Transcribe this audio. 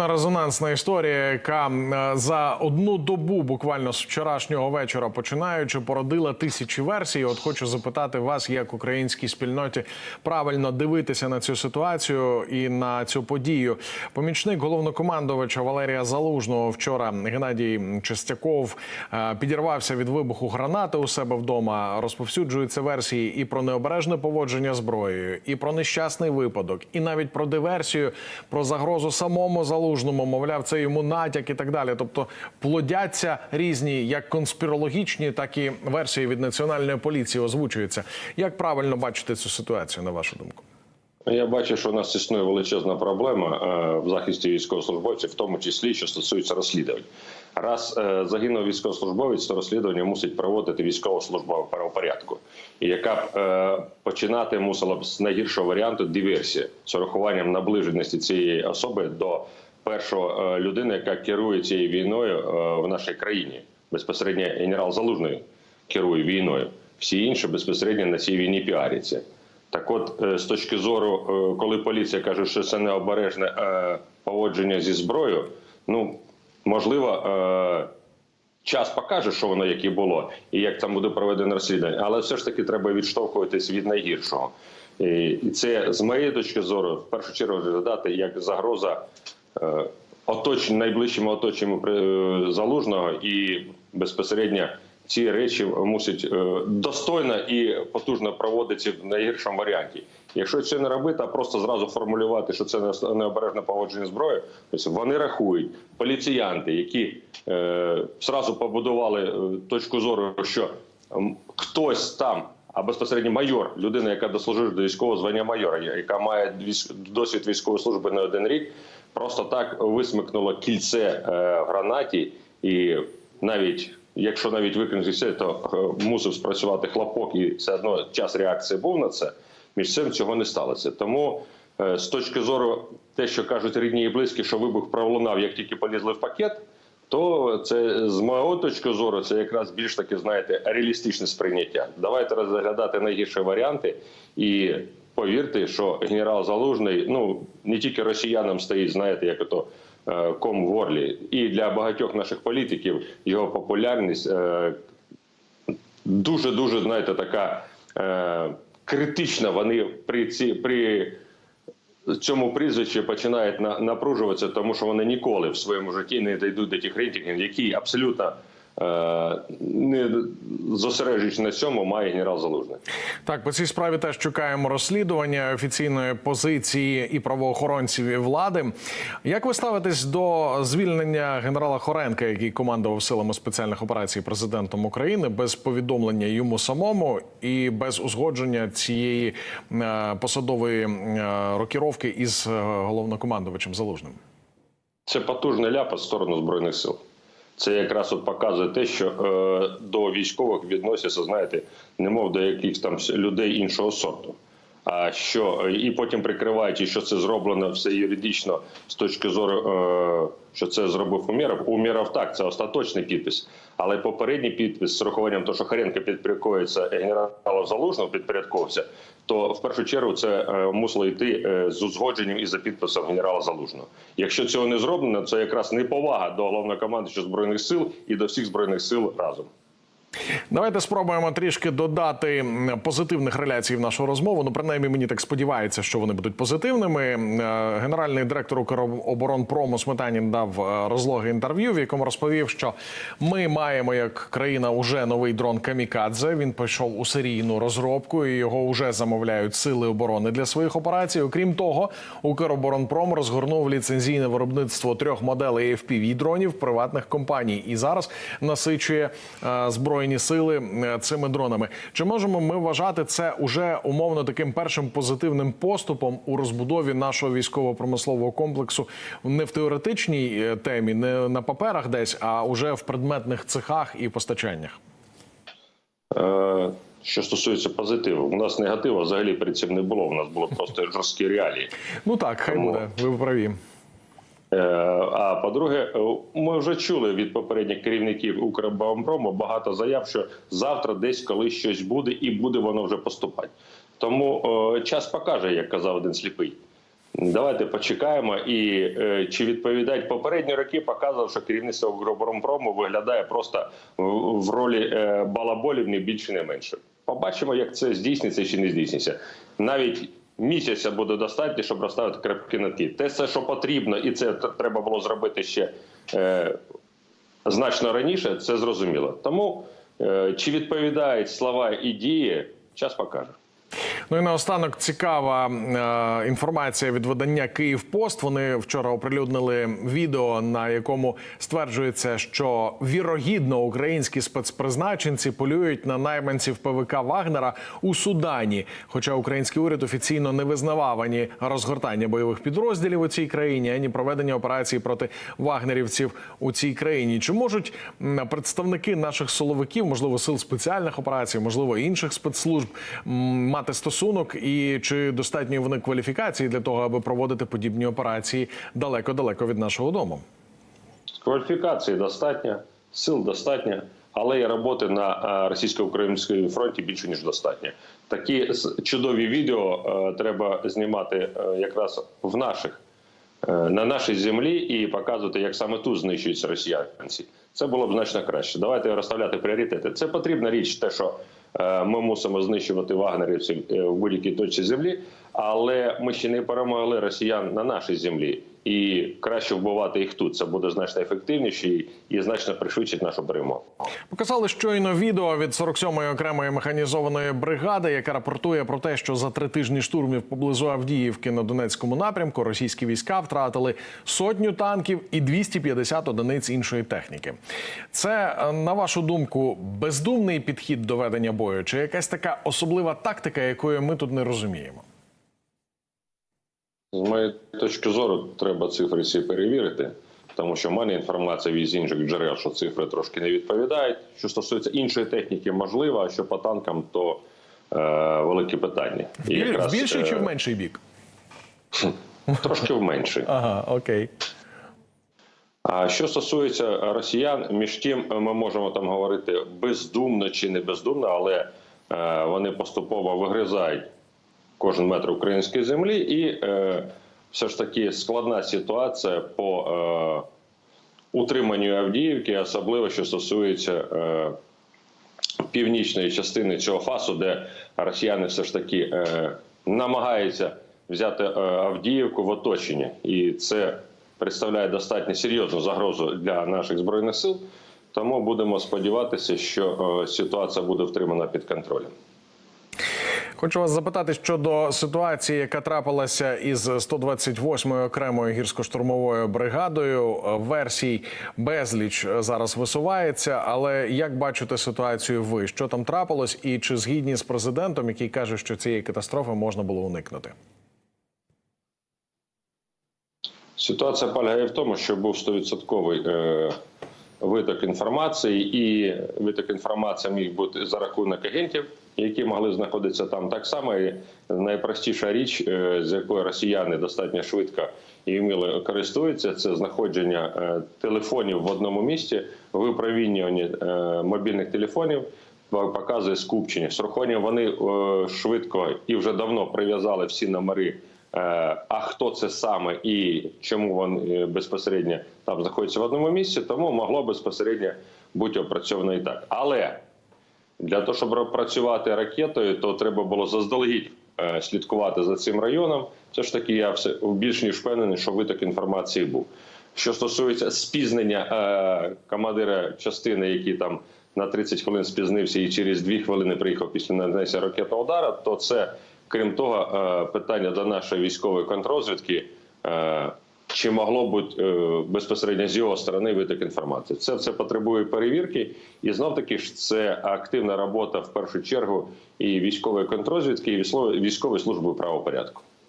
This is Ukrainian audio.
Резонансна історія, яка е, за одну добу, буквально з вчорашнього вечора, починаючи, породила тисячі версій. От хочу запитати вас, як українській спільноті правильно дивитися на цю ситуацію і на цю подію. Помічник головнокомандувача Валерія Залужного вчора Геннадій Чистяков е, підірвався від вибуху гранати у себе вдома. Розповсюджуються версії і про необережне поводження зброєю, і про нещасний випадок, і навіть про диверсію, про загрозу самому залужному. Мовляв, це йому натяк і так далі. Тобто плодяться різні, як конспірологічні, так і версії від національної поліції озвучуються. Як правильно бачити цю ситуацію, на вашу думку? Я бачу, що у нас існує величезна проблема е, в захисті військовослужбовців, в тому числі що стосується розслідувань. Раз е, загинув військовослужбовець, то розслідування мусить проводити військова служба правопорядку, і яка б е, починати мусила б з найгіршого варіанту диверсії з урахуванням наближеності цієї особи до першої е, людини, яка керує цією війною е, в нашій країні. Безпосередньо генерал Залужний керує війною. Всі інші безпосередньо на цій війні піаряться. Так, от е, з точки зору, коли поліція каже, що це необережне поводження зі зброєю, ну можливо, час покаже, що воно як і було, і як там буде проведено розслідування, але все ж таки треба відштовхуватись від найгіршого. І це з моєї точки зору, в першу чергу розглядати як загроза оточень, найближчому оточенню е, залужного і безпосередньо ці речі мусять е, достойно і потужно проводитися в найгіршому варіанті. Якщо це не робити, а просто зразу формулювати, що це необережне поводження зброї, тобто вони рахують поліціянти, які е, зразу побудували е, точку зору, що хтось там. А безпосередньо майор, людина, яка дослужила до військового звання майора, яка має досвід військової служби не один рік, просто так висмикнуло кільце е, в гранаті, і навіть якщо навіть викинути все, то е, мусив спрацювати хлопок, і все одно час реакції був на це. Між цим цього не сталося. Тому е, з точки зору те, що кажуть рідні і близькі, що вибух пролунав, як тільки полізли в пакет. То це з моєї точки зору, це якраз більш таки, знаєте, реалістичне сприйняття. Давайте розглядати найгірші варіанти і повірте, що генерал Залужний ну не тільки росіянам стоїть, знаєте, як ото е, ком в горлі, і для багатьох наших політиків його популярність дуже дуже знаєте, така е, критична. Вони при ці при цьому прізвищі починають на, напружуватися, тому що вони ніколи в своєму житті не дійдуть до тих рейтингів, які абсолютно не зосереджуючи на цьому, має генерал Залужний. Так, по цій справі теж чекаємо розслідування офіційної позиції і правоохоронців і влади. Як ви ставитесь до звільнення генерала Хоренка, який командував силами спеціальних операцій президентом України, без повідомлення йому самому і без узгодження цієї е, посадової е, рокіровки із е, головнокомандувачем Залужним? Це потужний ляпас в сторону збройних сил. Це якраз от показує те, що е, до військових відносяться, знаєте, немов до якихось там людей іншого сорту. Що е, і потім прикриваючи, що це зроблено все юридично з точки зору, е, що це зробив Умєров. Умєров так, це остаточний підпис. Але попередній підпис з урахуванням того, що Харенко підпорядковується генералу Залужного, підпорядковувався, то в першу чергу це е, мусило йти е, з узгодженням і за підписом генерала Залужного. Якщо цього не зроблено, це якраз неповага до головного командуючого збройних сил і до всіх збройних сил разом. Давайте спробуємо трішки додати позитивних реляцій в нашу розмову. Ну, принаймні, мені так сподівається, що вони будуть позитивними. Е, Генеральний директор Укроборонпрому Сметанін дав е, розлоге інтерв'ю, в якому розповів, що ми маємо як країна уже новий дрон Камікадзе. Він пішов у серійну розробку і його вже замовляють сили оборони для своїх операцій. Окрім того, Укроборонпром розгорнув ліцензійне виробництво трьох моделей fpv дронів приватних компаній і зараз насичує е, збройні сили е, цими дронами. Чи можемо ми вважати це уже умовно таким першим позитивним поступом у розбудові нашого військово-промислового комплексу не в теоретичній е, темі, не на паперах десь, а уже в предметних цехах і постачаннях? Е, Що стосується позитиву, у нас негативу взагалі перед цим не було. У нас було просто жорсткі реалії. Ну так, хай Тому- буде. Ви праві. Е, А по-друге, е, ми вже чули від попередніх керівників Укрборонпрому багато заяв, що завтра десь колись щось буде, і буде воно вже поступати. Тому е, час покаже, як казав один сліпий. Давайте почекаємо. І чи відповідають попередні роки, показував, що керівництво Укроборонпрому виглядає просто в, ролі балаболів, не більше, не менше. Побачимо, як це здійсниться чи не здійсниться. Навіть місяця буде достатньо, щоб розставити крапки на ті. Те, все, що потрібно, і це треба було зробити ще е, значно раніше, це зрозуміло. Тому е, чи відповідають слова і дії, час покаже. Ну і наостанок цікава е, інформація від видання Київ Пост. Вони вчора оприлюднили відео, на якому стверджується, що вірогідно українські спецпризначенці полюють на найманців ПВК Вагнера у Судані. Хоча український уряд офіційно не визнавав ані розгортання бойових підрозділів у цій країні, ані проведення операцій проти вагнерівців у цій країні. Чи можуть представники наших силовиків, можливо, сил спеціальних операцій, можливо, інших спецслужб мати стосунок, і чи достатньо вони кваліфікації для того, аби проводити подібні операції далеко-далеко від нашого дому? Кваліфікації достатньо, сил достатньо, але і роботи на е, російсько-українському фронті більше ніж достатньо. Такі чудові відео е, треба знімати е, якраз в наших на нашій землі і показувати, як саме тут знищуються росіянці. Це було б значно краще. Давайте розставляти пріоритети. Це потрібна річ, те, що ми мусимо знищувати вагнерівців е, в будь-якій точці землі, але ми ще не перемогли росіян на нашій землі. І краще вбивати їх тут. Це буде значно ефективніше і, і значно пришвидшить нашу перемогу. Показали щойно відео від 47-ї окремої механізованої бригади, яка рапортує про те, що за три тижні штурмів поблизу Авдіївки на Донецькому напрямку російські війська втратили сотню танків і 250 одиниць іншої техніки. Це, е, на вашу думку, бездумний підхід до ведення бою, чи якась така особлива тактика, якої ми тут не розуміємо? З моєї точки зору, треба цифри всі перевірити, тому що в мене інформація від інших джерел, що цифри трошки не відповідають. Що стосується іншої техніки, можливо, а що по танкам, то е, велике питання. І Біль- якраз, в більший е, чи в менший бік? трошки в менший. Ага, окей. А що стосується росіян, між тим ми можемо там говорити бездумно чи не бездумно, але е, вони поступово вигризають кожен метр української землі, і е, все ж таки складна ситуація по е, утриманню Авдіївки, особливо що стосується е, північної частини цього фасу, де росіяни все ж таки е, намагаються взяти е, Авдіївку в оточення, і це представляє достатньо серйозну загрозу для наших збройних сил. Тому будемо сподіватися, що е, ситуація буде втримана під контролем. Хочу вас запитати щодо ситуації, яка трапилася із 128-ю окремою гірсько-штурмовою бригадою. Версій безліч зараз висувається. Але як бачите ситуацію ви? Що там трапилось, і чи згідні з президентом, який каже, що цієї катастрофи можна було уникнути? Ситуація полягає в тому, що був 100% е, виток інформації, і виток інформації міг бути за рахунок агентів, які могли знаходитися там. Так само і найпростіша річ, е, з якою росіяни достатньо швидко і вміло користуються, це знаходження е, телефонів в одному місці, випромінювання е, мобільних телефонів. Показує скупчення. Урахуванням вони швидко і вже давно прив'язали всі номери А хто це саме і чому він е, безпосередньо там знаходиться в одному місці, тому могло безпосередньо бути опрацьовано і так. Але для того, щоб працювати ракетою, то треба було заздалегідь е, слідкувати за цим районом. Все ж таки, я все більш ніж впевнений, що виток інформації був. Що стосується спізнення е, командира частини, який там на 30 хвилин спізнився і через 2 хвилини приїхав після нанесення ракетного удара, то це, крім того, е, питання до нашої військової контррозвідки. Е, чи могло бути е, безпосередньо з його сторони виток інформації? Це все потребує перевірки, і знов таки ж це активна робота в першу чергу і військової контрозвідки, і військової- служби правопорядку.